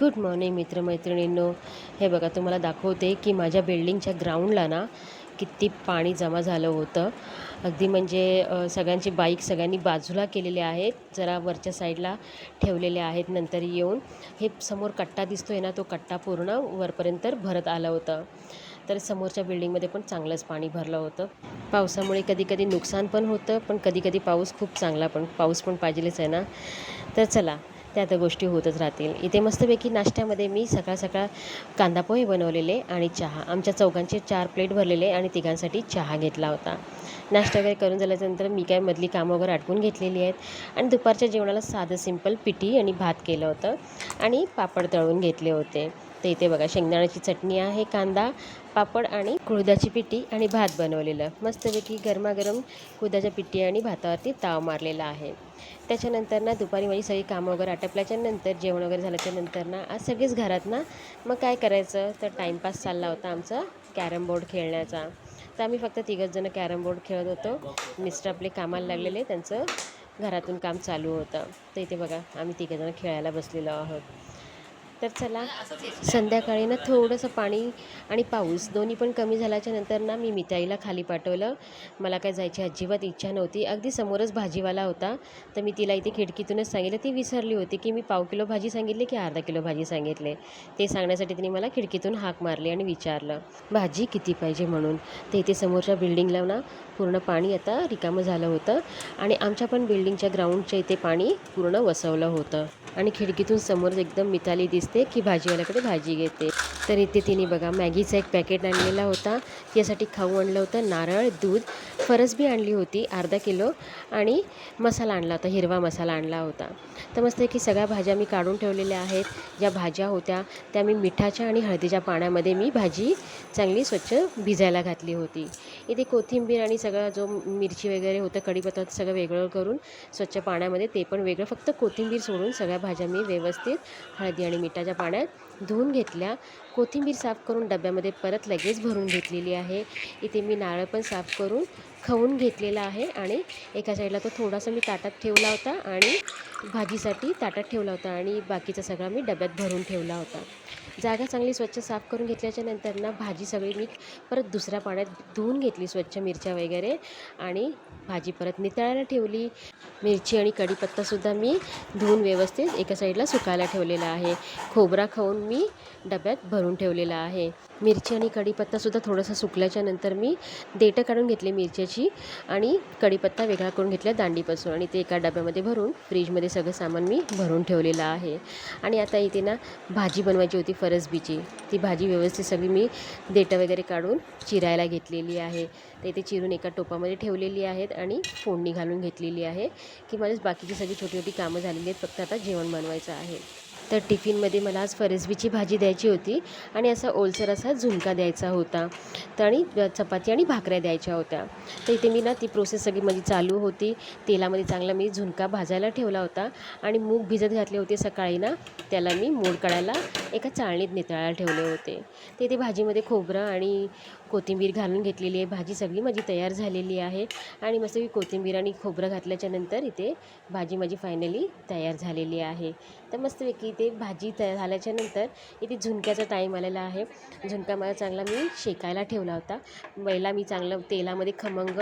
Good morning मित्रमैत्रिणींनो. हे बघा तुम्हाला दाखवते की माझ्या बिल्डिंगच्या ग्राउंडला ना किती पाणी जमा झालं होतं. अगदी म्हणजे सगळ्यांची बाईक सगळ्यांनी बाजूला केलेले आहेत जरा वरच्या साईडला ठेवलेले आहेत नंतर येऊन. हे समोर कट्टा दिसतोय ना तो कट्टा पूर्ण वरपर्यंत भरत आलं होतं. तर समोरच्या बिल्डिंगमध्ये पण चांगलंच पाणी भरलं होतं. पावसामुळे कधी कधी नुकसान पण होतं पण कधी कधी पाऊस खूप चांगला पण पाऊस पण पाहिजेलच आहे ना. तर चला त्या त्या गोष्टी होतच राहतील. इथे मस्तपैकी नाश्त्यामध्ये मी सकाळ सकाळ कांदापोहे बनवलेले आणि चहा. आमच्या चौघांचे चार प्लेट भरलेले आणि तिघांसाठी चहा घेतला होता. नाश्ता वगैरे करून झाल्यानंतर मी काय मधली कामं वगैरे आटपून घेतलेली आहेत आणि दुपारच्या जेवणाला साधं सिंपल पिठी आणि भात केलं होतं आणि पापड तळून घेतले होते. तर इथे बघा शेंगदाण्याची चटणी आहे कांदा पापड आणि कुळदाची पिठी आणि भात बनवलेलं. मस्तपैकी गरमागरम कुळदाच्या पिठी आणि भातावरती ताव मारलेला आहे. त्याच्यानंतर ना दुपारी माझी सगळी कामं वगैरे आटपल्याच्या नंतर जेवण वगैरे झाल्याच्यानंतर ना आज सगळीच घरात ना मग काय करायचं? तर टाईमपास चालला होता आमचा कॅरम बोर्ड खेळण्याचा. तर आम्ही फक्त तिघच जण कॅरम बोर्ड खेळत होतो. मिस्टर आपले कामाला लागलेले त्यांचं घरातून काम चालू होतं. तर इथे बघा आम्ही तिघंजणं खेळायला बसलेलो आहोत. तर चला संध्याकाळी ना थोडंसं पाणी आणि पाऊस. दोन्ही पण कमी झाल्याच्यानंतर ना मी मिताईला खाली पाठवलं. मला काय जायची अजिबात इच्छा नव्हती. अगदी समोरच भाजीवाला होता. तर मी तिला इथे खिडकीतूनच सांगितलं. ती विसरली होती की मी पाव किलो भाजी सांगितली की अर्धा किलो भाजी सांगितले. ते सांगण्यासाठी तिने मला खिडकीतून हाक मारली आणि विचारलं भाजी किती पाहिजे म्हणून? ते इथे समोरच्या बिल्डिंगला ना पूर्ण पाणी आता रिकामं झालं होतं आणि आमच्या पण बिल्डिंगच्या ग्राउंडच्या इथे पाणी पूर्ण वसवलं होतं. आणि खिडकीतून समोर एकदम मिताली दिसते. की भाजीवाल्याकडे भाजी घेते. तर इथे तिने बघा मॅगीचा एक पॅकेट आणलेला होता. त्यासाठी खाऊ आणलं होतं नारळ दूध फरसबी आणली होती अर्धा किलो आणि मसाला आणला होता हिरवा मसाला आणला होता. तर मस्त की सगळ्या भाज्या मी काढून ठेवलेल्या आहेत. ज्या भाज्या होत्या त्या मी मिठाच्या आणि हळदीच्या पाण्यामध्ये मी भाजी चांगली स्वच्छ भिजायला घातली होती. इथे कोथिंबीर आणि सगळं जो मिरची वगैरे होतं कढीपत्ता सगळं वेगळं करून स्वच्छ पाण्यामध्ये ते पण वेगळं. फक्त कोथिंबीर सोडून सगळ्या भाज्या मी व्यवस्थित हळदी आणि मिठाच्या पाण्यात धुवून घेतल्या. कोथिंबीर साफ करून डब्यामध्ये परत लगेच भरून घेतलेली आहे. इथे मी नारळ पण साफ करून खवून घेतलेला आहे आणि एका साईडला तो थोडासा मी ताटात ठेवला होता आणि भाजीसाठी ताटात ठेवला होता आणि बाकीचा सगळा मी डब्यात भरून ठेवला होता. जागा चांगली स्वच्छ साफ करून घेतल्याच्या नंतर ना भाजी सगळी मी परत दुसऱ्या पाण्यात धुवून घेतली स्वच्छ मिरच्या वगैरे आणि भाजी परत नितळायला ठेवली. मिरची आणि कढीपत्तासुद्धा मी धुवून व्यवस्थित एका साईडला सुकायला ठेवलेला आहे. खोबरा खाऊन मी डब्यात भरून ठेवलेला आहे. मिरची आणि कढीपत्तासुद्धा थोडंसं सुकल्याच्या नंतर मी देठं काढून घेतले मिरच्याची आणि कढीपत्ता वेगळा करून घेतला दांडीपासून आणि ते एका डब्यामध्ये भरून फ्रीजमध्ये सगळं सामान मी भरून ठेवलेलं आहे. आणि आता इथे ना भाजी बनवायची होती फरसबीची. ती भाजी व्यवस्थित सगळी मी देठं वगैरे काढून चिरायला घेतलेली आहे. तर इथे चिरून एका टोपामध्ये ठेवलेली आहेत आणि फोडणी घालून घेतलेली आहे. की माझीच बाकीची सगळी छोटी छोटी कामं झालेली आहेत फक्त आता जेवण बनवायचं आहे. तर टिफिनमध्ये मला आज फरसबीची भाजी द्यायची होती आणि असा ओलसर असा झुणका द्यायचा होता. तर आणि चपाती आणि भाकऱ्या द्यायच्या होत्या. तर इथे मी ना ती प्रोसेस सगळी माझी चालू होती. तेलामध्ये चांगला मी झुणका भाजायला ठेवला होता आणि मूग भिजत घातले होते सकाळी ना त्याला मी मोड काढायला एका चाळणीत नितळायला ठेवले होते. ते ते भाजीमध्ये खोबरं आणि कोथिंबीर घालून घेतलेली आहे. भाजी सगळी माझी तयार झालेली आहे. आणि मस्त मी कोथिंबीर आणि खोबरं घातल्याच्या नंतर इथे भाजी माझी फायनली तयार झालेली आहे. तर मस्तपैकी इथे भाजी तयार झाल्याच्यानंतर इथे झुणक्याचा टाईम आलेला आहे. झुणका मला चांगला मी शेकायला ठेवला होता. पहिला मी चांगलं तेलामध्ये खमंग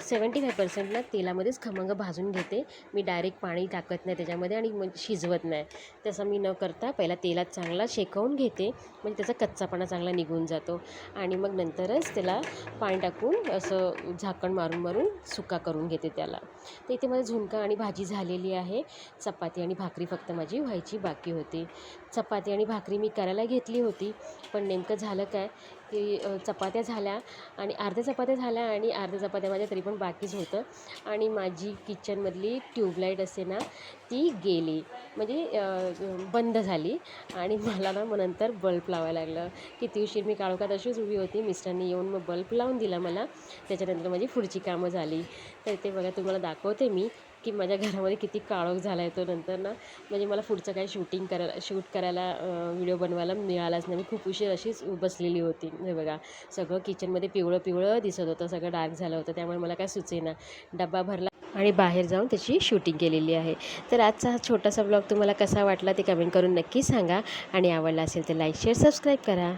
सेवन्टी फाय पर्सेंटला तेलामध्येच खमंग भाजून घेते. मी डायरेक्ट पाणी टाकत नाही त्याच्यामध्ये आणि मग शिजवत नाही. तसं मी न करता पहिला तेलात चांगला शेकवून घेते. म्हणजे त्याचा कच्चापणा चांगला निघून जातो. आणि मग नंतर नंतरच त्याला पाणी टाकून असं झाकण मारून मारून सुका करून घेते त्याला. तर इथे माझं झुणका आणि भाजी झालेली आहे. चपाती आणि भाकरी फक्त माझी व्हायची बाकी होती. चपाती आणि भाकरी मी करायला घेतली होती. पण नेमकं झालं काय? की चपात्या झाल्या आणि अर्ध्या चपात्या झाल्या आणि अर्ध्या चपात्या माझ्या तरी पण बाकीच होतं. आणि माझी किचनमधली ट्यूबलाईट असते ना ती गेली. म्हणजे बंद झाली. आणि मला ना मग नंतर बल्ब लावायला लागलं. किती उशीर मी काळोखात अशीच उभी होती. मिस्टरांनी येऊन मग बल्ब लावून दिला मला. त्याच्यानंतर माझी पुढची कामं झाली. तर ते बघा तुम्हाला दाखवते मी. की माझ्या घरामध्ये किती काळोख झाला आहे तो नंतर ना म्हणजे मला पुढचं काही शूटिंग करायला शूट करायला व्हिडिओ बनवायला मिळालाच नाही. मी खूप उशीर अशीच बसलेली होती. हे बघा सगळं किचनमध्ये पिवळं पिवळं दिसत होतं सगळं डार्क झालं होतं त्यामुळे मला काय सुचेना. डब्बा भरला आणि बाहेर जाऊन त्याची शूटिंग केलेली आहे. तर आजचा हा छोटासा ब्लॉग तुम्हाला कसा वाटला ते कमेंट करून नक्की सांगा आणि आवडला असेल तर लाईक शेअर सबस्क्राईब करा.